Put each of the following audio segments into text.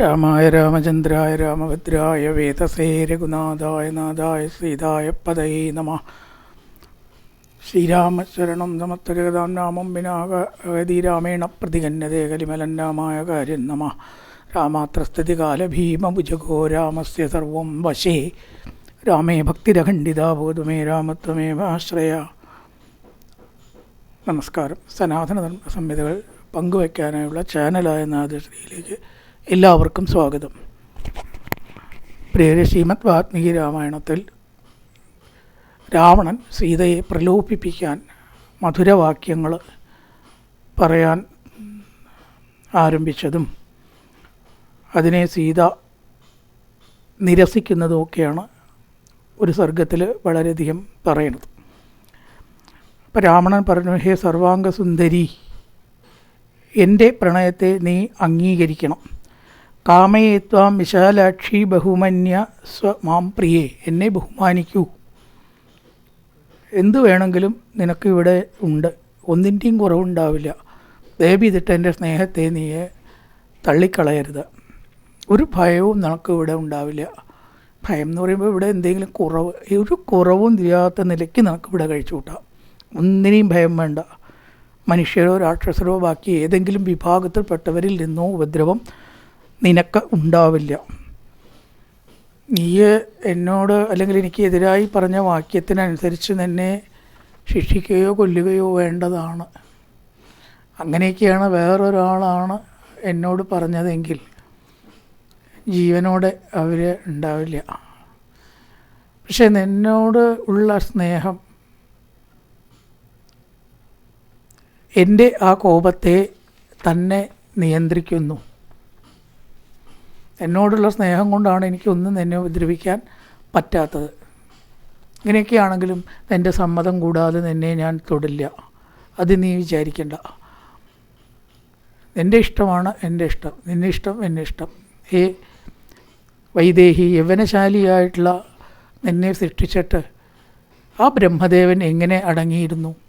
രാമായ രാമചന്ദ്രായ രാമഭദ്രായ വേദസേ രഘുനാഥായ നാഥായ സീതായ പതയേ നമ. ശ്രീരാമശരണം സമത്വജഗതാം നാമം വിനാഗതി രാമേണ പ്രതികന്യതേ കലിമലന്നാമായ കാര്യം നമ. രാമാത്രസ്ഥിതികാല ഭീമഭുജഗോ രാമസ്യ സർവം വശേ. രാമേ ഭക്തിരഖണ്ഡിതാ ബോധമേ രാമത്വമേ ആശ്രയ നമസ്കാരം. സനാതന ധർമ്മ സംഹിതകൾ പങ്കുവയ്ക്കാനായുള്ള ചാനലായ നാദശ്രീയിലേക്ക് എല്ലാവർക്കും സ്വാഗതം. പ്രിയരെ ശ്രീമദ് വാത്മീകി രാമായണത്തിൽ രാവണൻ സീതയെ പ്രലോഭിപ്പിക്കാൻ മധുരവാക്യങ്ങൾ പറയാൻ ആരംഭിച്ചതും അതിനെ സീത നിരസിക്കുന്നതുമൊക്കെയാണ് ഒരു സർഗത്തിൽ വളരെയധികം പറയുന്നത്. അപ്പം രാവണൻ പറഞ്ഞു ഹേ സർവാംഗസുന്ദരി എന്റെ പ്രണയത്തെ നീ അംഗീകരിക്കണം. കാമയേത്വാം വിശാലാക്ഷി ബഹുമന്യ സ്വ മാം പ്രിയേ എന്നെ ബഹുമാനിക്കൂ. എന്തു വേണമെങ്കിലും നിനക്കിവിടെ ഉണ്ട്. ഒന്നിന്റെയും കുറവുണ്ടാവില്ല. ദേവിതിട്ട് എന്റെ സ്നേഹത്തെ നീയെ തള്ളിക്കളയരുത്. ഒരു ഭയവും നിനക്ക് ഇവിടെ ഉണ്ടാവില്ല. ഭയം എന്ന് പറയുമ്പോൾ ഇവിടെ എന്തെങ്കിലും കുറവ് ഒരു കുറവും തിരിയാത്ത നിലയ്ക്ക് നിനക്ക് ഇവിടെ കഴിച്ചു കൂട്ടാം ഒന്നിനെയും ഭയം വേണ്ട. മനുഷ്യരോ രാക്ഷസരോ ബാക്കി ഏതെങ്കിലും വിഭാഗത്തിൽപ്പെട്ടവരിൽ നിന്നോ ഉപദ്രവം നിനക്ക് ഉണ്ടാവില്ല. നീ എന്നോട് അല്ലെങ്കിൽ എനിക്ക് എതിരായി പറഞ്ഞ വാക്യത്തിനനുസരിച്ച് നിന്നെ ശിക്ഷിക്കുകയോ കൊല്ലുകയോ വേണ്ടതാണ്. അങ്ങനെയൊക്കെയാണ് വേറൊരാളാണ് എന്നോട് പറഞ്ഞതെങ്കിൽ ജീവനോടെ അവർ ഉണ്ടാവില്ല. പക്ഷെ നിന്നോട് ഉള്ള സ്നേഹം എന്റെ ആ കോപത്തെ തന്നെ നിയന്ത്രിക്കുന്നു. എന്നോടുള്ള സ്നേഹം കൊണ്ടാണ് എനിക്കൊന്നും എന്നെ ഉപദ്രവിക്കാൻ പറ്റാത്തത്. ഇങ്ങനെയൊക്കെയാണെങ്കിലും എന്റെ സമ്മതം കൂടാതെ നിന്നെ ഞാൻ തൊടില്ല. അത് നീ വിചാരിക്കണ്ട. എന്റെ ഇഷ്ടമാണ് എന്റെ ഇഷ്ടം. നിന്നെ ഇഷ്ടം എന്റെ ഇഷ്ടം. ഏ വൈദേഹി യവനശാലിയായിട്ടുള്ള നിന്നെ സൃഷ്ടിച്ചിട്ട് ആ ബ്രഹ്മദേവൻ എങ്ങനെ അടങ്ങിയിരുന്നു?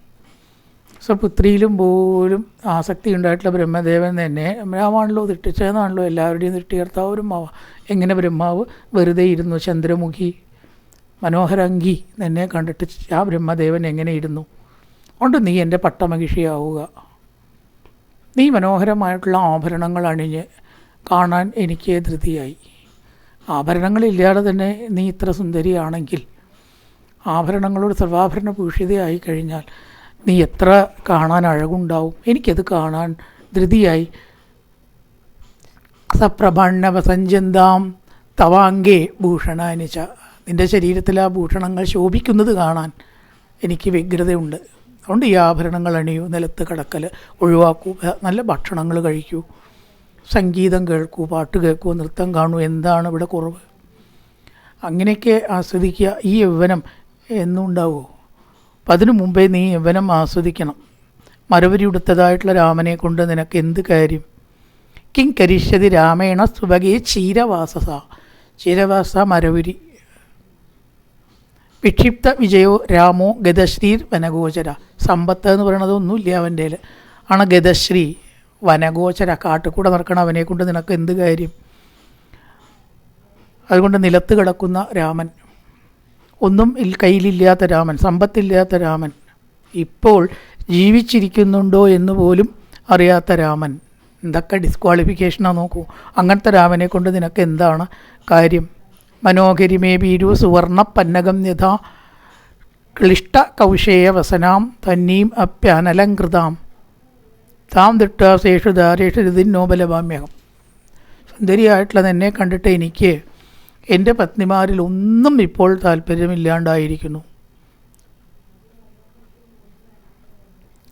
സ്വപുത്രിയിലും പോലും ആസക്തി ഉണ്ടായിട്ടുള്ള ബ്രഹ്മദേവൻ തന്നെ രാമാണല്ലോ സൃഷ്ടിച്ചതെന്നാണല്ലോ എല്ലാവരുടെയും സൃഷ്ടികർത്താവ് എങ്ങനെ ബ്രഹ്മാവ് വെറുതെ ഇരുന്നു? ചന്ദ്രമുഖി മനോഹരങ്കി തന്നെ കണ്ടിട്ട് ആ ബ്രഹ്മദേവൻ എങ്ങനെ ഇരുന്നു? ഉണ്ട് നീ എന്റെ പട്ടമഹിഷിയാവുക. നീ മനോഹരമായിട്ടുള്ള ആഭരണങ്ങൾ അണിഞ്ഞ് കാണാൻ എനിക്ക് ധൃതിയായി. ആഭരണങ്ങളില്ലാതെ തന്നെ നീ ഇത്ര സുന്ദരിയാണെങ്കിൽ ആഭരണങ്ങളോട് സർവാഭരണ ഭൂഷിതയായി കഴിഞ്ഞാൽ നീ എത്ര കാണാൻ അഴകുണ്ടാവും? എനിക്കത് കാണാൻ ധൃതിയായി. സപ്രഭാണവസഞ്ചന്താം തവാങ്കേ ഭൂഷണാനിച്ച നിന്റെ ശരീരത്തിൽ ആ ഭൂഷണങ്ങൾ ശോഭിക്കുന്നത് കാണാൻ എനിക്ക് വ്യഗ്രതയുണ്ട്. അതുകൊണ്ട് ഈ ആഭരണങ്ങൾ അണിയൂ നിലത്ത് കിടക്കൽ ഒഴിവാക്കൂ നല്ല ഭക്ഷണങ്ങൾ കഴിക്കൂ സംഗീതം കേൾക്കൂ പാട്ട് കേൾക്കൂ നൃത്തം കാണൂ എന്താണ് ഇവിടെ കുറവ്? അങ്ങനെയൊക്കെ ആസ്വദിക്കുക ഈ യൗവനം എന്നും ഉണ്ടാവുമോ അപ്പം അതിനു മുമ്പേ നീ യവനം ആസ്വദിക്കണം. മരവരി ഉടുത്തതായിട്ടുള്ള രാമനെ കൊണ്ട് നിനക്ക് എന്ത് കാര്യം? കിം കരിഷ്യതി രാമേണ സുഭഗേ ക്ഷീരവാസസ. ക്ഷീരവാസ മരവുരി. വിക്ഷിപ്ത വിജയോ രാമോ ഗതശ്രീർ വനഗോചര. സമ്പത്ത് എന്ന് പറയണത് ഒന്നുമില്ല അവന്റെ ആണ് ഗതശ്രീ വനഗോചര. കാട്ടുകൂടെ നടക്കണ അവനെ കൊണ്ട് നിനക്ക് എന്ത് കാര്യം? അതുകൊണ്ട് നിലത്ത് കിടക്കുന്ന രാമൻ ഒന്നും കയ്യിലില്ലാത്ത രാമൻ സമ്പത്തില്ലാത്ത രാമൻ ഇപ്പോൾ ജീവിച്ചിരിക്കുന്നുണ്ടോ എന്ന് പോലും അറിയാത്ത രാമൻ. എന്തൊക്കെ ഡിസ്ക്വാളിഫിക്കേഷനാണ് നോക്കൂ. അങ്ങനത്തെ രാമനെ കൊണ്ട് നിനക്ക് എന്താണ് കാര്യം? മനോഹരിമേ ഭീരു സുവർണ പന്നകം നിധ ക്ലിഷ്ട കൗശേയ വസനാം തന്നീം അപ്യാനലംകൃതാം. താം ദിട്ടാസേഷു ദാരേഷു ഋതിന്നോബലഭാമ്യകം സുന്ദരിയായിട്ടുള്ള എന്നെ കണ്ടിട്ട് എനിക്ക് എന്റെ പത്നിമാരിൽ ഒന്നും ഇപ്പോൾ താല്പര്യമില്ലാണ്ടായിരിക്കുന്നു.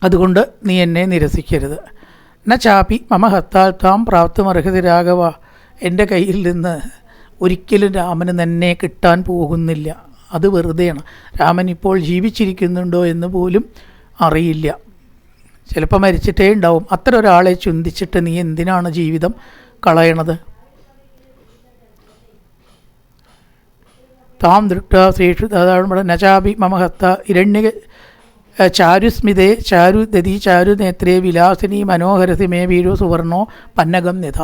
അതുകൊണ്ട് നീ എന്നെ നിരസിക്കരുത്. ന ചാപി മമ ഹത്താൽ താം പ്രാപ്തമർഹതി രാഘവ എന്റെ കയ്യിൽ നിന്ന് ഒരിക്കലും രാമന് തന്നെ കിട്ടാൻ പോകുന്നില്ല. അത് വെറുതെയാണ്. രാമൻ ഇപ്പോൾ ജീവിച്ചിരിക്കുന്നുണ്ടോ എന്ന് പോലും അറിയില്ല. ചിലപ്പോൾ മരിച്ചിട്ടേ ഉണ്ടാവും. അത്ര ഒരാളെ ചിന്തിച്ചിട്ട് നീ എന്തിനാണ് ജീവിതം കളയണത്? താം ദൃഷ്ട ശ്രീഷു അതാണ് നചാപി മമഹത്ത ഇരണ്യ ചാരുസ്മിതേ ചാരു ദതി ചാരു നേത്രേ വിലാസിനി മനോഹരസി മേ വീരു സുവർണോ പന്നകം നിധ.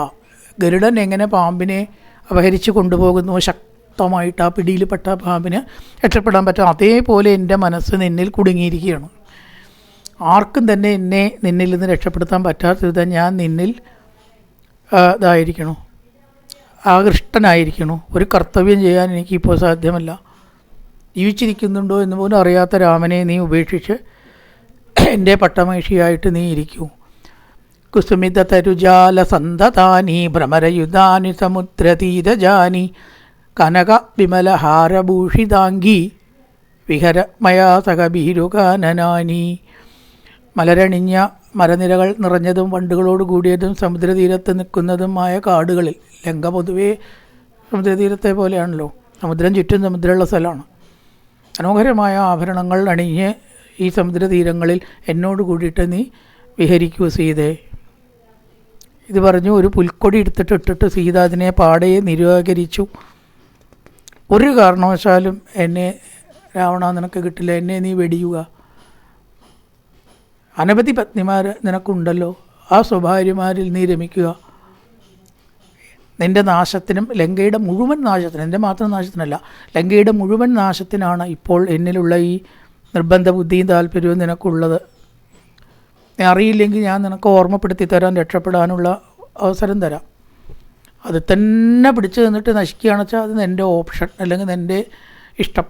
ഗരുഡൻ എങ്ങനെ പാമ്പിനെ അപഹരിച്ച് കൊണ്ടുപോകുന്നു? ശക്തമായിട്ട് ആ പിടിയിൽപ്പെട്ട പാമ്പിന് രക്ഷപ്പെടാൻ പറ്റും. അതേപോലെ എന്റെ മനസ്സ് നിന്നിൽ കുടുങ്ങിയിരിക്കുകയാണ്. ആർക്കും തന്നെ എന്നെ നിന്നിൽ നിന്ന് രക്ഷപ്പെടുത്താൻ പറ്റാത്ത ഞാൻ നിന്നിൽ ഇതായിരിക്കണു. ആകൃഷ്ടനായിരിക്കണു. ഒരു കർത്തവ്യം ചെയ്യാൻ എനിക്കിപ്പോൾ സാധ്യമല്ല. ജീവിച്ചിരിക്കുന്നുണ്ടോ എന്ന് പോലും അറിയാത്ത രാമനെ നീ ഉപേക്ഷിച്ച് എന്റെ പട്ടമഹിഷിയായിട്ട് നീ ഇരിക്കൂ. കുസുമിത തരുജാല സന്തതാനി ഭ്രമരയുധാനി സമുദ്രതീരജാനി കനക വിമലഹാരഭൂഷിതാംഗി വിഹരമയാ സഹബീരുകാനനാനി മലരണിഞ്ഞ മരനിരകൾ നിറഞ്ഞതും വണ്ടുകളോട് കൂടിയതും സമുദ്രതീരത്ത് നിൽക്കുന്നതുമായ കാടുകളിൽ. ലങ്ക പൊതുവേ സമുദ്രതീരത്തെ പോലെയാണല്ലോ. സമുദ്രം ചുറ്റും സമുദ്രമുള്ള സ്ഥലമാണ്. മനോഹരമായ ആഭരണങ്ങൾ അണിഞ്ഞ് ഈ സമുദ്രതീരങ്ങളിൽ എന്നോട് കൂടിയിട്ട് നീ വിഹരിക്കൂ സീതേ. ഇത് പറഞ്ഞു ഒരു പുൽക്കൊടി എടുത്തിട്ട് ഇട്ടിട്ട് സീത അതിനെ പാടെ നിരാകരിച്ചു. ഒരു കാരണവശാലും എന്നെ രാവണ നിനക്ക് കിട്ടില്ല. എന്നെ നീ വെടിയുക. അനവധി പത്നിമാർ നിനക്കുണ്ടല്ലോ. ആ സ്വഭാര്യമാരിൽ നീ രമിക്കുക. നിന്റെ നാശത്തിനും ലങ്കയുടെ മുഴുവൻ നാശത്തിനും എന്റെ മാത്രം നാശത്തിനല്ല ലങ്കയുടെ മുഴുവൻ നാശത്തിനാണ് ഇപ്പോൾ എന്നിലുള്ള ഈ നിർബന്ധ ബുദ്ധിയും താല്പര്യവും നിനക്കുള്ളത്. അറിയില്ലെങ്കിൽ ഞാൻ നിനക്ക് ഓർമ്മപ്പെടുത്തി തരാൻ രക്ഷപ്പെടാനുള്ള അവസരം തരാം. അത് തന്നെ പിടിച്ചു നിന്നിട്ട് നശിക്കുകയാണെന്ന് വെച്ചാൽ അത് എന്റെ ഓപ്ഷൻ അല്ലെങ്കിൽ എന്റെ ഇഷ്ടം.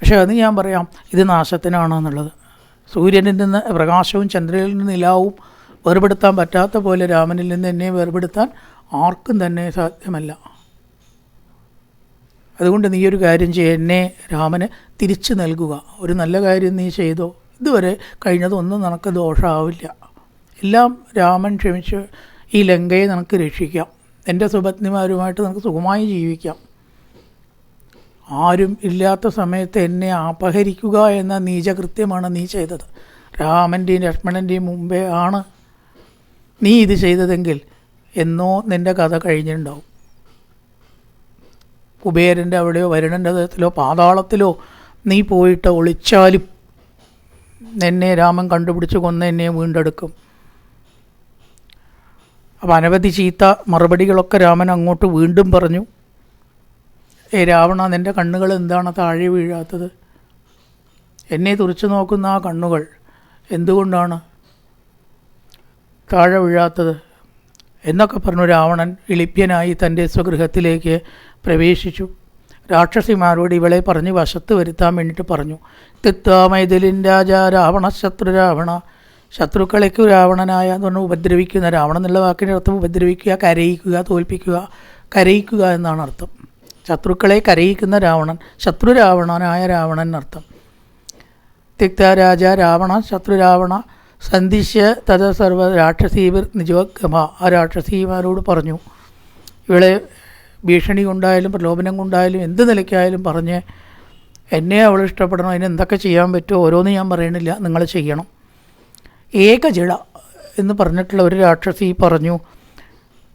പക്ഷേ അത് ഞാൻ പറയാം ഇത് നാശത്തിനാണോ എന്നുള്ളത് സൂര്യനിൽ നിന്ന് പ്രകാശവും ചന്ദ്രനിൽ നിന്ന് നിലാവും വേർപെടുത്താൻ പറ്റാത്ത പോലെ രാമനിൽ നിന്ന് എന്നെ വേർപെടുത്താൻ ആർക്കും തന്നെ സാധ്യമല്ല. അതുകൊണ്ട് നീ ഒരു കാര്യം ചെയ്യുക എന്നെ രാമന് തിരിച്ചു നൽകുക. ഒരു നല്ല കാര്യം നീ ചെയ്തോ? ഇതുവരെ കഴിഞ്ഞതൊന്നും നിനക്ക് ദോഷമാവില്ല എല്ലാം രാമൻ ക്ഷമിച്ച് ഈ ലങ്കയെ നിനക്ക് രക്ഷിക്കാം. എന്റെ സുപത്നിമാരുമായിട്ട് നിനക്ക് സുഖമായി ജീവിക്കാം. ആരും ഇല്ലാത്ത സമയത്ത് എന്നെ അപഹരിക്കുക എന്ന നീചകൃത്യമാണ് നീ ചെയ്തത്. രാമന്റെയും ലക്ഷ്മണന്റെയും മുമ്പേ ആണ് നീ ഇത് ചെയ്തതെങ്കിൽ എന്നോ നിന്റെ കഥ കഴിഞ്ഞിട്ടുണ്ടാവും. കുബേരന്റെ അവിടെയോ വരുണന്റെ തരത്തിലോ പാതാളത്തിലോ നീ പോയിട്ട് ഒളിച്ചാലും എന്നെ രാമൻ കണ്ടുപിടിച്ച് കൊന്ന് എന്നെ വീണ്ടെടുക്കും. അപ്പം അനവധി ചീത്ത മറുപടികളൊക്കെ രാമൻ അങ്ങോട്ട് വീണ്ടും പറഞ്ഞു. ഏ രാവണ നിന്റെ കണ്ണുകൾ എന്താണ് താഴെ വീഴാത്തത്? എന്നെ തുറച്ചു നോക്കുന്ന ആ കണ്ണുകൾ എന്തുകൊണ്ടാണ് താഴെ വീഴാത്തത്? എന്നൊക്കെ പറഞ്ഞു രാവണൻ ഇളിപ്യനായി തന്റെ സ്വഗൃഹത്തിലേക്ക് പ്രവേശിച്ചു. രാക്ഷസിമാരോട് ഇവളെ പറഞ്ഞ് വശത്ത് വരുത്താൻ വേണ്ടിയിട്ട് പറഞ്ഞു. തിത്വാമൈതിലിൻ രാജ രാവണ ശത്രു രാവണ. ശത്രുക്കളേക്ക് രാവണനായ എന്ന് പറഞ്ഞാൽ ഉപദ്രവിക്കുന്ന രാവണൻ എന്നുള്ള വാക്കിന്റെ അർത്ഥം ഉപദ്രവിക്കുക കരയിക്കുക തോൽപ്പിക്കുക കരയിക്കുക എന്നാണ് അർത്ഥം. ശത്രുക്കളെ കരയിക്കുന്ന രാവണൻ ശത്രു രാവണനായ രാവണൻ അർത്ഥം തിക്ത രാജ രാവണ ശത്രു രാവണ സന്ധിഷ്യ തഥ സർവ രാക്ഷസീവർ നിജവഗമ ആ രാക്ഷസീമാരോട് പറഞ്ഞു ഇവളെ ഭീഷണി കൊണ്ടായാലും പ്രലോഭനം കൊണ്ടായാലും എന്ത് നിലയ്ക്കായാലും പറഞ്ഞ് എന്നെ അവൾ ഇഷ്ടപ്പെടണം. അതിന് എന്തൊക്കെ ചെയ്യാൻ പറ്റുമോ ഓരോന്ന് ഞാൻ പറയണില്ല. നിങ്ങൾ ചെയ്യണം. ഏകജിള എന്ന് പറഞ്ഞിട്ടുള്ള ഒരു രാക്ഷസി പറഞ്ഞു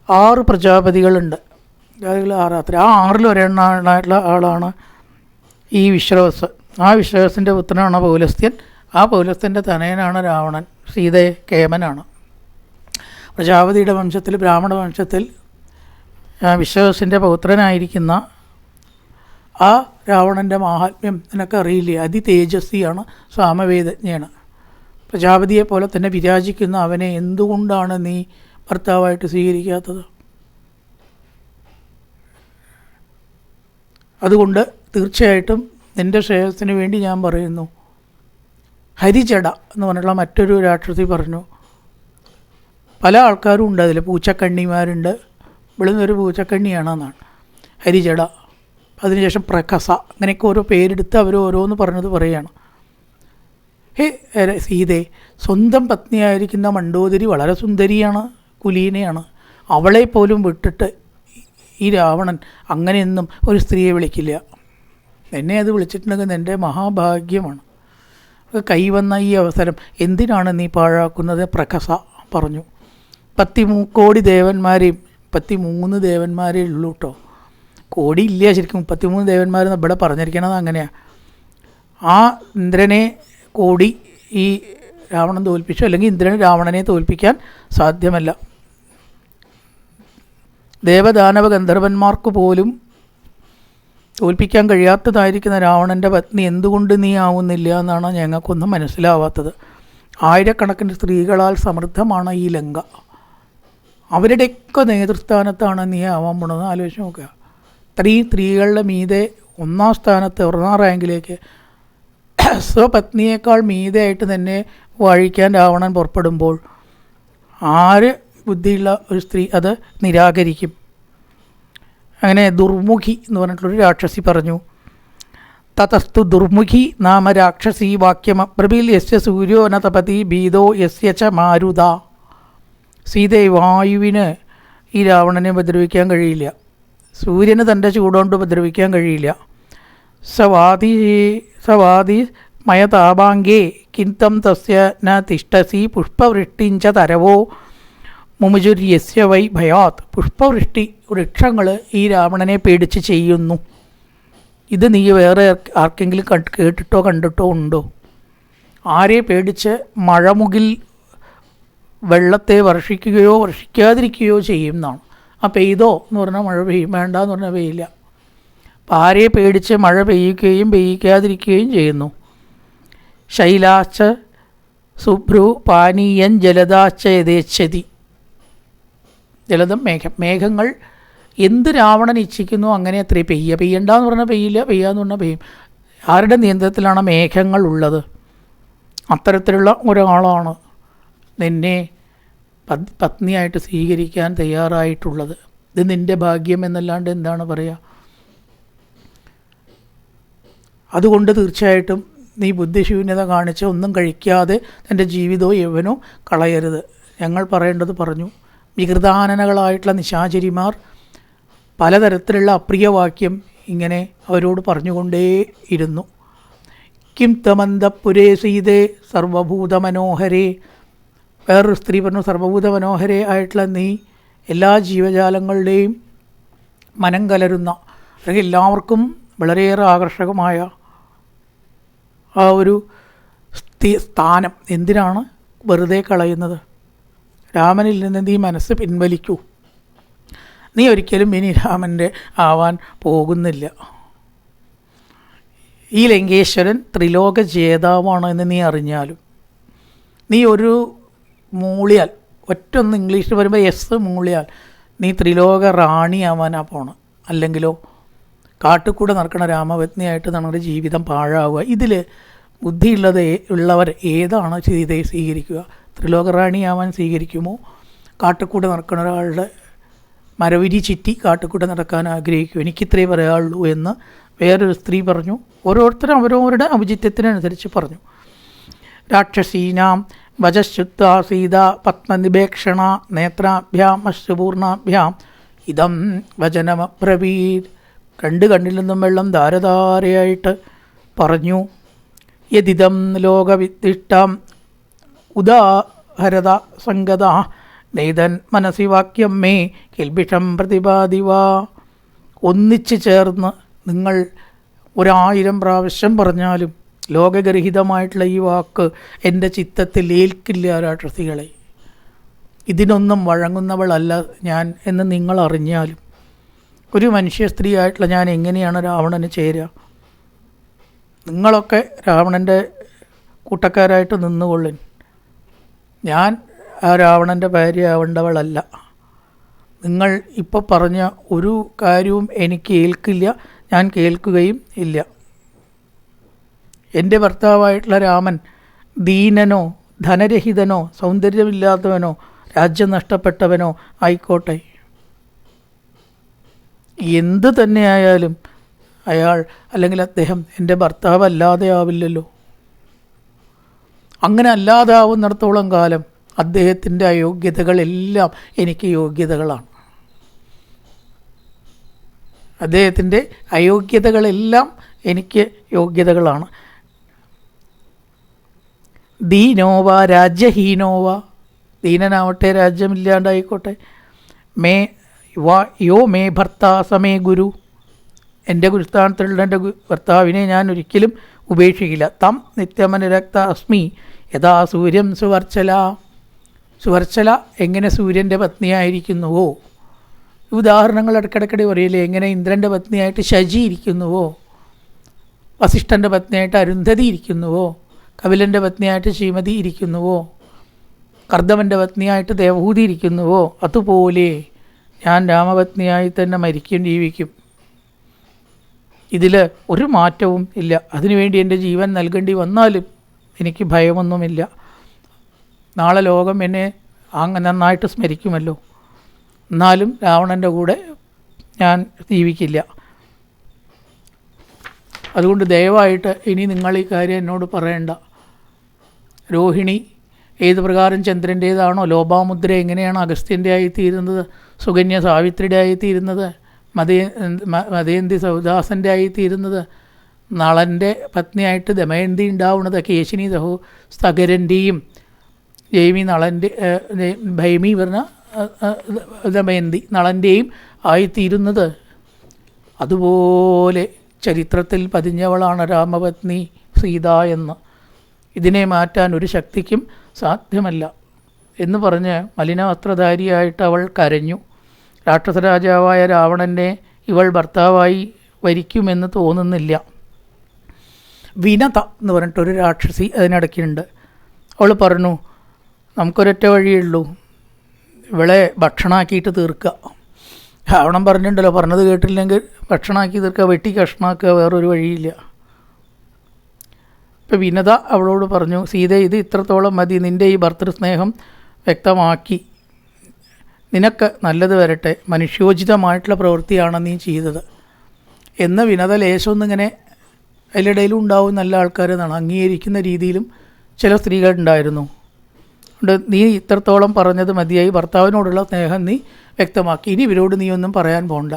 ആറ് പ്രജാപതികളുണ്ട്. അതിൽ രാത്രി. ആ ആറിൽ ഒരെണ്ണായിട്ടുള്ള ആളാണ് ഈ വിശ്രവസ് ആ വിശ്രവസിന്റെ പുത്രനാണ് പൗലസ്ത്യൻ. ആ പൗലസ്ത്യന്റെ തനയനാണ് രാവണൻ. സീതയെ കേമനാണ്. പ്രജാപതിയുടെ വംശത്തിൽ ബ്രാഹ്മണ വംശത്തിൽ വിശ്വസിന്റെ പൗത്രനായിരിക്കുന്ന ആ രാവണന്റെ മാഹാത്മ്യം നിനക്കറിയില്ലേ അതിതേജസ്വിയാണ് സാമവേദജ്ഞയാണ്. പ്രജാപതിയെ പോലെ തന്നെ വിരാജിക്കുന്ന അവനെ എന്തുകൊണ്ടാണ് നീ ഭർത്താവായിട്ട് സ്വീകരിക്കാത്തത്? അതുകൊണ്ട് തീർച്ചയായിട്ടും നിന്റെ ശ്രേയസ്സിന് വേണ്ടി ഞാൻ പറയുന്നു. ഹരിജട എന്ന് പറഞ്ഞിട്ടുള്ള മറ്റൊരു രാക്ഷസി പറഞ്ഞു. പല ആൾക്കാരും ഉണ്ട് അതിൽ പൂച്ചക്കണ്ണിമാരുണ്ട്. വിളുന്നൊരു പൂച്ചക്കണ്ണിയാണ് പൂച്ചക്കണ്ണിയാണെന്നാണ് ഹരിജട അതിനുശേഷം പ്രകസ അങ്ങനെയൊക്കെ ഓരോ പേരെടുത്ത് അവർ ഓരോന്ന് പറഞ്ഞത് പറയുകയാണ് ഹേ സീതേ സ്വന്തം പത്നിയായിരിക്കുന്ന മണ്ടോദരി വളരെ സുന്ദരിയാണ് കുലീനയാണ്. അവളെ പോലും വിട്ടിട്ട് ഈ രാവണൻ അങ്ങനെയൊന്നും ഒരു സ്ത്രീയെ വിളിക്കില്ല. എന്നെ അത് വിളിച്ചിട്ടുണ്ടെങ്കിൽ എന്റെ മഹാഭാഗ്യമാണ്. കൈവന്ന ഈ അവസരം എന്തിനാണ് നീ പാഴാക്കുന്നത്? പ്രകസ പറഞ്ഞു. പത്തിമൂ കോടി ദേവന്മാരെയും പത്തിമൂന്ന് ദേവന്മാരെ ഉള്ളൂ കേട്ടോ കോടി ഇല്ല ശരിക്കും. മുപ്പത്തിമൂന്ന് ദേവന്മാരെന്ന് ഇവിടെ പറഞ്ഞിരിക്കണത് അങ്ങനെയാണ് ആ ഇന്ദ്രനെ കോടി ഈ രാവണൻ തോൽപ്പിച്ചു. അല്ലെങ്കിൽ ഇന്ദ്രന് രാവണനെ തോൽപ്പിക്കാൻ സാധ്യമല്ല. ദേവദാനവ ഗന്ധർവന്മാർക്ക് പോലും തോൽപ്പിക്കാൻ കഴിയാത്തതായിരിക്കുന്ന രാവണന്റെ പത്നി എന്തുകൊണ്ട് നീ ആവുന്നില്ല എന്നാണ് ഞങ്ങൾക്കൊന്നും മനസ്സിലാവാത്തത്. ആയിരക്കണക്കിന് സ്ത്രീകളാൽ സമൃദ്ധമാണ് ഈ ലങ്ക. അവരുടെയൊക്കെ നേതൃസ്ഥാനത്താണ് നീ ആവാൻ പോണത്. ആലോചിച്ച് നോക്കുക. ഇത്രയും സ്ത്രീകളുടെ മീതെ ഒന്നാം സ്ഥാനത്ത് ഒന്നാം റാങ്കിലേക്ക് സ്വപത്നിയേക്കാൾ മീതെയായിട്ട് തന്നെ വഴിക്കാൻ രാവണൻ പുറപ്പെടുമ്പോൾ ആര് ബുദ്ധിയുള്ള ഒരു സ്ത്രീ അത് നിരാകരിക്കും. അങ്ങനെ ദുർമുഖി എന്ന് പറഞ്ഞിട്ടുള്ളൊരു രാക്ഷസി പറഞ്ഞു. തതസ്തു ദുർമുഖി നാമ രാക്ഷസി വാക്യം പ്രബിൽ യസ്യ സൂര്യോ ന ഭീതോ യസ്യ ച മാരുത. സീതയെ വായുവിന് ഈ രാവണനെ ഉപദ്രവിക്കാൻ കഴിയില്ല. സൂര്യന് തന്റെ ചൂടുകൊണ്ട് ഉപദ്രവിക്കാൻ കഴിയില്ല. സവാദി സവാദി മയതാപാങ്കേ കിന്തം തസ്യ ന തിഷ്ടസി പുഷ്പവൃഷ്ടിഞ്ച തരവോ മുമുജുര്യസ്യ വൈ ഭയാത്. പുഷ്പവൃഷ്ടി വൃക്ഷങ്ങൾ ഈ രാവണനെ പേടിച്ച് ചെയ്യുന്നു. ഇത് നീ വേറെ ആർക്കെങ്കിലും കേട്ടിട്ടോ കണ്ടിട്ടോ ഉണ്ടോ? ആരെ പേടിച്ച് മഴമുകിൽ വെള്ളത്തെ വർഷിക്കുകയോ വർഷിക്കാതിരിക്കുകയോ ചെയ്യുന്നതാണ്. ആ പെയ്തോ എന്ന് പറഞ്ഞാൽ മഴ പെയ്യും വേണ്ട എന്ന് പറഞ്ഞാൽ പെയ്യില്ല. അപ്പം ആരെ പേടിച്ച് മഴ പെയ്യുകയും പെയ്യിക്കാതിരിക്കുകയും ചെയ്യുന്നു? ശൈലാച്ച സുഭ്രു പാനീയൻ ജലദാച്ച യഥേച്ഛതി. ജലദം മേഘം മേഘങ്ങൾ എന്ത് രാവണൻ ഇച്ഛിക്കുന്നു അങ്ങനെ അത്രേ പെയ്യ. പെയ്യണ്ടെന്ന് പറഞ്ഞാൽ പെയ്യില്ല പെയ്യാന്ന് പറഞ്ഞാൽ പെയ്യും. ആരുടെ നിയന്ത്രണത്തിലാണ് മേഘങ്ങൾ ഉള്ളത്? അത്തരത്തിലുള്ള ഒരാളാണ് നിന്നെ പത് പത്നിയായിട്ട് സ്വീകരിക്കാൻ തയ്യാറായിട്ടുള്ളത്. ഇത് നിന്റെ ഭാഗ്യം എന്നല്ലാണ്ട് എന്താണ് പറയുക അതുകൊണ്ട് തീർച്ചയായിട്ടും നീ ബുദ്ധിശൂന്യത കാണിച്ച് ഒന്നും കഴിക്കാതെ എന്റെ ജീവിതവും യവനോ കളയരുത്. ഞങ്ങൾ പറയേണ്ടത് പറഞ്ഞു. വികൃതാനനകളായിട്ടുള്ള നിശാചരിമാർ പലതരത്തിലുള്ള അപ്രിയവാക്യം ഇങ്ങനെ അവരോട് പറഞ്ഞുകൊണ്ടേ ഇരുന്നു. കിം തമന്തപുരേ സീതേ സർവഭൂതമനോഹരേ. വേറൊരു സ്ത്രീ പറഞ്ഞു സർവഭൂത മനോഹരേ ആയിട്ടുള്ള നീ എല്ലാ ജീവജാലങ്ങളുടെയും മനം കലരുന്ന അല്ലെങ്കിൽ എല്ലാവർക്കും വളരെയേറെ ആകർഷകമായ ആ ഒരു സ്ഥി- സ്ഥാനം. എന്തിനാണ് വെറുതെ കളയുന്നത്? രാമനിൽ നിന്ന് നീ മനസ്സ് പിൻവലിക്കൂ. നീ ഒരിക്കലും ഇനി രാമന്റെ ആവാൻ പോകുന്നില്ല. ഈ ലങ്കേശ്വരൻ ത്രിലോക ജേതാവാണ് എന്ന് നീ അറിഞ്ഞാലും നീ ഒരു മൂളിയാൽ ഒറ്റൊന്ന് ഇംഗ്ലീഷിൽ വരുമ്പോൾ എസ് മൂളിയാൽ നീ ത്രിലോക റാണിയാവാനാ പോണ്. അല്ലെങ്കിലോ കാട്ടുകൂടെ നടക്കണ രാമപത്നിയായിട്ട് നമ്മുടെ ജീവിതം പാഴാവുക. ഇതിൽ ബുദ്ധിയുള്ളത് ഉള്ളവർ ഏതാണ് ചെയ്തേ സ്വീകരിക്കുക? ത്രിലോക റാണിയാവാൻ സ്വീകരിക്കുമോ? കാട്ടുകൂടെ നടക്കുന്ന ഒരാളുടെ മരവിരി ചുറ്റി കാട്ടുകൂടെ നടക്കാൻ ആഗ്രഹിക്കും എനിക്കിത്രേ പറയാനുള്ളൂ എന്ന് വേറൊരു സ്ത്രീ പറഞ്ഞു. ഓരോരുത്തരും അവരോരുടെ ഔചിത്യത്തിനനുസരിച്ച് പറഞ്ഞു. രാക്ഷസീനാം വജശുദ്ധ സീത പത്മനിപേക്ഷണ നേത്രാഭ്യാം അശ്വപൂർണാഭ്യാം ഇതം വചനമബ്രവീത് രണ്ട് കണ്ണിൽ നിന്നും വെള്ളം ധാരധാരയായിട്ട് പറഞ്ഞു. യതിദം ലോകവിത്തിഷ്ടം ഉദാഹരത സംഗത. നെയ്തൻ മനസ്സി വാക്യം മേ കിൽബിഷം പ്രതിപാദിവ ഒന്നിച്ചു ചേർന്ന് നിങ്ങൾ ഒരായിരം പ്രാവശ്യം പറഞ്ഞാലും ലോകഗരഹിതമായിട്ടുള്ള ഈ വാക്ക് എന്റെ ചിത്തത്തിൽ ഏൽക്കില്ല രാക്ഷസികളെ. ഇതിനൊന്നും വഴങ്ങുന്നവളല്ല ഞാൻ എന്ന് നിങ്ങൾ അറിഞ്ഞാലും. ഒരു മനുഷ്യ സ്ത്രീ ആയിട്ടുള്ള ഞാൻ എങ്ങനെയാണ് രാവണന് ചേരുക? നിങ്ങളൊക്കെ രാവണന്റെ കൂട്ടക്കാരായിട്ട് നിന്നുകൊള്ളിൻ. ഞാൻ ആ രാവണന്റെ ഭാര്യ ആവേണ്ടവളല്ല നിങ്ങൾ ഇപ്പോൾ പറഞ്ഞ ഒരു കാര്യവും എനിക്ക് ഏൽക്കില്ല ഞാൻ കേൾക്കുകയും ഇല്ല. എന്റെ ഭർത്താവായിട്ടുള്ള രാമൻ ദീനനോ ധനരഹിതനോ സൗന്ദര്യമില്ലാത്തവനോ രാജ്യം നഷ്ടപ്പെട്ടവനോ ആയിക്കോട്ടെ. എന്ത് തന്നെയായാലും അയാൾ അല്ലെങ്കിൽ അദ്ദേഹം എന്റെ ഭർത്താവല്ലാതെ ആവില്ലല്ലോ. അങ്ങനെ അല്ലാതാവുന്നിടത്തോളം കാലം അദ്ദേഹത്തിന്റെ അയോഗ്യതകളെല്ലാം എനിക്ക് യോഗ്യതകളാണ്. അദ്ദേഹത്തിന്റെ അയോഗ്യതകളെല്ലാം എനിക്ക് യോഗ്യതകളാണ്. ദീനോവ രാജ്യഹീനോവ ദീനനാവട്ടെ രാജ്യമില്ലാണ്ടായിക്കോട്ടെ. മേ വാ യോ മേ ഭർത്താസമേ ഗുരു. എന്റെ ഗുരുസ്ഥാനത്തിലുള്ള എന്റെ ഭർത്താവിനെ ഞാൻ ഒരിക്കലും ഉപേക്ഷിക്കില്ല. തം നിത്യമനുരക്ത അസ്മി യഥാ സൂര്യം സുവർച്ചല. സുവർച്ചല എങ്ങനെ സൂര്യന്റെ പത്നിയായിരിക്കുന്നുവോ? ഉദാഹരണങ്ങൾ ഇടയ്ക്കിടയ്ക്കിടെ പറയില്ലേ എങ്ങനെ ഇന്ദ്രന്റെ പത്നിയായിട്ട് ശശി ഇരിക്കുന്നുവോ? വസിഷ്ഠന്റെ പത്നിയായിട്ട് അരുന്ധതി ഇരിക്കുന്നുവോ? കപിലന്റെ പത്നിയായിട്ട് ശ്രീമതി ഇരിക്കുന്നുവോ? കർദവന്റെ പത്നിയായിട്ട് ദേവഹൂതി ഇരിക്കുന്നുവോ? അതുപോലെ ഞാൻ രാമപത്നിയായി തന്നെ മരിക്കും ജീവിക്കും ഇതിൽ ഒരു മാറ്റവും ഇല്ല. അതിനുവേണ്ടി എന്റെ ജീവൻ നൽകേണ്ടി വന്നാലും എനിക്ക് ഭയമൊന്നുമില്ല. നാളെ ലോകം എന്നെ അങ്ങ് നന്നായിട്ട് സ്മരിക്കുമല്ലോ. എന്നാലും രാവണന്റെ കൂടെ ഞാൻ ജീവിക്കില്ല. അതുകൊണ്ട് ദയവായിട്ട് ഇനി നിങ്ങൾ ഈ കാര്യം എന്നോട് പറയണ്ട. രോഹിണി ഏത് പ്രകാരം ചന്ദ്രന്റേതാണോ ലോപാമുദ്ര എങ്ങനെയാണ് അഗസ്ത്യന്റെ ആയിത്തീരുന്നത് സുകന്യ സാവിത്രിയുടെ ആയിത്തീരുന്നത് മതേ മതേന്തി സൗദാസന്റെ ആയിത്തീരുന്നത്. നളന്റെ പത്നിയായിട്ട് ദമയന്തി ഉണ്ടാവുന്നത് കേശിനി സഹോ സ്ഥകരന്റെയും ജൈമി നളന്റെ ഭൈമി പറഞ്ഞ ദമയന്തി നളന്റെയും ആയിത്തീരുന്നത്. അതുപോലെ ചരിത്രത്തിൽ പതിഞ്ഞവളാണ് രാമപത്നി സീത എന്ന്. ഇതിനെ മാറ്റാൻ ഒരു ശക്തിക്കും സാധ്യമല്ല എന്ന് പറഞ്ഞ് മലിനവസ്ത്രധാരിയായിട്ട് അവൾ കരഞ്ഞു. രാക്ഷസരാജാവായ രാവണനെ ഇവൾ ഭർത്താവായി വരിക്കുമെന്ന് തോന്നുന്നില്ല. വിനത എന്ന് പറഞ്ഞിട്ടൊരു രാക്ഷസി അതിനിടയ്ക്കുണ്ട്. അവൾ പറഞ്ഞു നമുക്കൊരൊറ്റ വഴിയുള്ളൂ ഇവളെ ഭക്ഷണമാക്കിയിട്ട് തീർക്കുക. രാവണം പറഞ്ഞിട്ടുണ്ടല്ലോ പറഞ്ഞത് കേട്ടില്ലെങ്കിൽ ഭക്ഷണമാക്കി തീർക്കുക വെട്ടി കഷ്ണാക്കുക വേറൊരു വഴിയില്ല. ഇപ്പം വിനത അവളോട് പറഞ്ഞു സീത ഇത് ഇത്രത്തോളം മതി. നിന്റെ ഈ ഭർത്തൃസ്നേഹം വ്യക്തമാക്കി. നിനക്ക് നല്ലത് വരട്ടെ. മനുഷ്യോചിതമായിട്ടുള്ള പ്രവൃത്തിയാണ് നീ ചെയ്തത്. എന്ന് വിനത ലേശമൊന്നിങ്ങനെ അതിലിടയിലും ഉണ്ടാവും നല്ല ആൾക്കാർ എന്നാണ്. അംഗീകരിക്കുന്ന രീതിയിലും ചില സ്ത്രീകളുണ്ടായിരുന്നു. അതുകൊണ്ട് നീ ഇത്രത്തോളം പറഞ്ഞത് മതിയായി. ഭർത്താവിനോടുള്ള സ്നേഹം നീ വ്യക്തമാക്കി. ഇനി ഇവരോട് നീ ഒന്നും പറയാൻ പോണ്ട.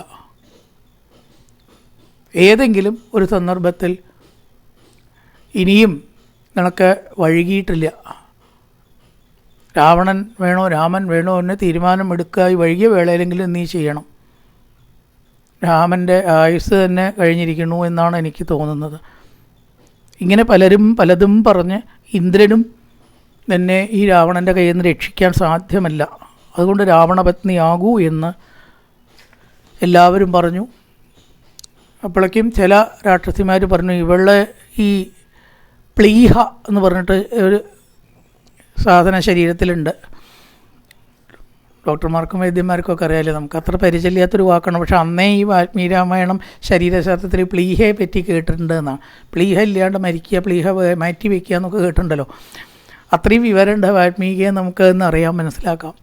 ഏതെങ്കിലും ഒരു സന്ദർഭത്തിൽ ഇനിയും നിനക്ക് വഴുകിയിട്ടില്ല. രാവണൻ വേണോ രാമൻ വേണോ എന്ന് തീരുമാനമെടുക്കുക ഈ വൈകിയ വേളയിലെങ്കിലും നീ ചെയ്യണം. രാമന്റെ ആയുസ് തന്നെ കഴിഞ്ഞിരിക്കുന്നു എന്നാണ് എനിക്ക് തോന്നുന്നത്. ഇങ്ങനെ പലരും പലതും പറഞ്ഞ് ഇന്ദ്രനും തന്നെ ഈ രാവണന്റെ കയ്യിൽ നിന്ന് രക്ഷിക്കാൻ സാധ്യമല്ല. അതുകൊണ്ട് രാവണപത്നിയാകൂ എന്ന് എല്ലാവരും പറഞ്ഞു. അപ്പോഴേക്കും ചില രാക്ഷസിമാർ പറഞ്ഞു ഇവളുടെ ഈ പ്ലീഹ എന്ന് പറഞ്ഞിട്ട് ഒരു സാധന ശരീരത്തിലുണ്ട് ഡോക്ടർമാർക്കും വൈദ്യന്മാർക്കും ഒക്കെ അറിയാമല്ലോ നമുക്ക് അത്ര പരിചയമില്ലാത്തൊരു വാക്കാണ്. പക്ഷെ അന്നേ ഈ വാത്മീ രാമായണം ശരീരശാസ്ത്രത്തിൽ പ്ലീഹയെ പറ്റി കേട്ടിട്ടുണ്ട് എന്നാണ്. പ്ലീഹ ഇല്ലാണ്ട് മരിക്കുക പ്ലീഹ മാറ്റി വയ്ക്കുക എന്നൊക്കെ കേട്ടിട്ടുണ്ടല്ലോ. അത്രയും വിവരമുണ്ട് വാൽമീകിയെ നമുക്ക് എന്ന് അറിയാൻ മനസ്സിലാക്കാം.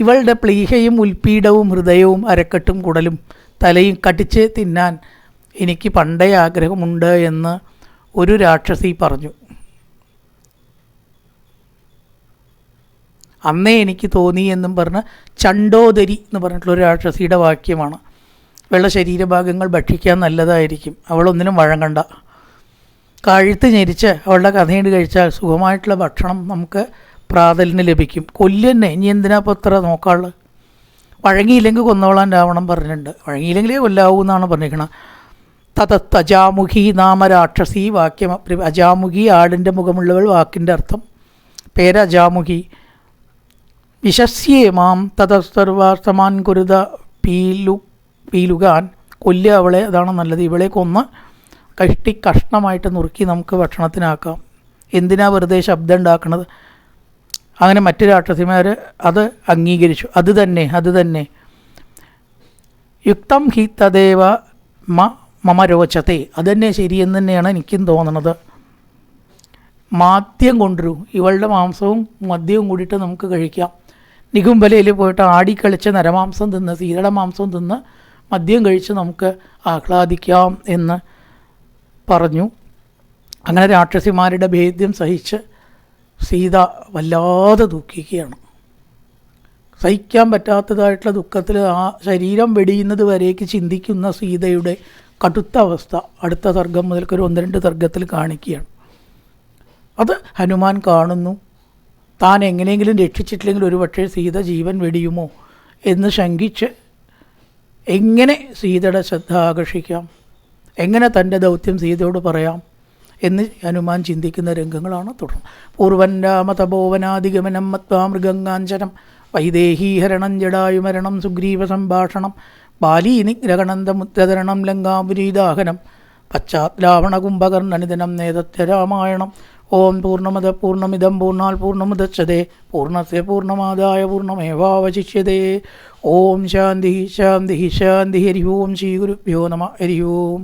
ഇവളുടെ പ്ലീഹയും ഉൽപീഡവും ഹൃദയവും അരക്കെട്ടും കുടലും തലയും കടിച്ച് തിന്നാൻ എനിക്ക് പണ്ടേ ആഗ്രഹമുണ്ട് എന്ന് ഒരു രാക്ഷസി പറഞ്ഞു. അന്നേ എനിക്ക് തോന്നി എന്നും പറഞ്ഞ ചണ്ടോദരി എന്ന് പറഞ്ഞിട്ടുള്ള ഒരു രാക്ഷസിയുടെ വാക്യമാണ്. വെള്ള ശരീരഭാഗങ്ങൾ ഭക്ഷിക്കാൻ നല്ലതായിരിക്കും. അവളൊന്നിനും വഴങ്ങണ്ട. കഴുത്ത് ഞെരിച്ച് അവളുടെ കഥയിട്ട് കഴിച്ചാൽ സുഖമായിട്ടുള്ള ഭക്ഷണം നമുക്ക് പ്രാതലിന് ലഭിക്കും. കൊല്ലന്നെ ഇനി എന്തിനാ ഇപ്പോൾ ഇത്ര നോക്കാനുള്ളത് വഴങ്ങിയില്ലെങ്കിൽ കൊന്നോളാൻ രാവണം പറഞ്ഞിട്ടുണ്ട്. വഴങ്ങിയില്ലെങ്കിലേ കൊല്ലാവൂ എന്നാണ് പറഞ്ഞിരിക്കുന്നത് തതത്ത് അജാമുഖി നാമ രാക്ഷസി വാക്യം അജാമുഖി ആടിന്റെ മുഖമുള്ളവൾ വാക്കിന്റെ അർത്ഥം. പേര് അജാമുഖി. വിശസ്യേ മാം തതസ്തർവാർത്തമാൻ കുരുത പീലു പീലുകാൻ. കൊല്ല അവളെ അതാണ് നല്ലത്. ഇവളെ കൊന്ന് കഷ്ടി കഷ്ണമായിട്ട് നുറുക്കി നമുക്ക് ഭക്ഷണത്തിനാക്കാം. എന്തിനാ വെറുതെ ശബ്ദം ഉണ്ടാക്കുന്നത് അങ്ങനെ മറ്റു രാക്ഷസിമാർ അത് അംഗീകരിച്ചു. അത് തന്നെ അത് തന്നെ. യുക്തം ഹി തദേവ മ മമ രോചത്തെ. അതന്നെ ശരിയെന്ന് തന്നെയാണ് എനിക്കും തോന്നുന്നത് മാദ്യം കൊണ്ടുവരൂ. ഇവളുടെ മാംസവും മദ്യവും കൂടിയിട്ട് നമുക്ക് കഴിക്കാം. നികുംബലയിൽ പോയിട്ട് ആടിക്കളിച്ച് നരമാംസം തിന്ന് സീതയുടെ മാംസം തിന്ന് മദ്യം കഴിച്ച് നമുക്ക് ആഹ്ലാദിക്കാം എന്ന് പറഞ്ഞു. അങ്ങനെ രാക്ഷസിമാരുടെ ഭേദ്യം സഹിച്ച് സീത വല്ലാതെ ദുഃഖിക്കുകയാണ്. സഹിക്കാൻ പറ്റാത്തതായിട്ടുള്ള ദുഃഖത്തിൽ ആ ശരീരം വെടിയുന്നത് വരേക്ക് ചിന്തിക്കുന്ന സീതയുടെ കടുത്ത അവസ്ഥ അടുത്ത സർഗം മുതൽക്കൊരു ഒന്ന് രണ്ട് സർഗത്തിൽ കാണിക്കുകയാണ്. അത് ഹനുമാൻ കാണുന്നു. താൻ എങ്ങനെയെങ്കിലും രക്ഷിച്ചിട്ടില്ലെങ്കിൽ ഒരു പക്ഷേ സീത ജീവൻ വെടിയുമോ എന്ന് ശങ്കിച്ച് എങ്ങനെ സീതയുടെ ശ്രദ്ധ ആകർഷിക്കാം? എങ്ങനെ തന്റെ ദൗത്യം സീതയോട് പറയാം? എന്ന് ഹനുമാൻ ചിന്തിക്കുന്ന രംഗങ്ങളാണ് തുടർന്ന് പൂർവൻ രാമതപോവനാദിഗമനം മത്വാ മൃഗങ്കാഞ്ചനം വൈദേഹീഹരണം ജടായുമരണം സുഗ്രീവ സംഭാഷണം സുഗ്രീവസംഭാഷണം ബാലീനിഗ്രഹണന്തമുദ്രതരണം ലങ്കാപുരീദാഹനം പശ്ചാത്ലാവണകുംഭകർണനിധനം നേതത്യ രാമായണം ഓം പൂർണമത പൂർണമിതം പൂർണാൽ പൂർണമുദച്ഛതേ പൂർണസ്യ പൂർണമാദായ പൂർണമേവാവശിഷ്യതേ ഓം ശാന്തി ശാന്തി ശാന്തി ഹരി ഓം ശ്രീ ഗുരുഭ്യോ നമ ഹരി ഓം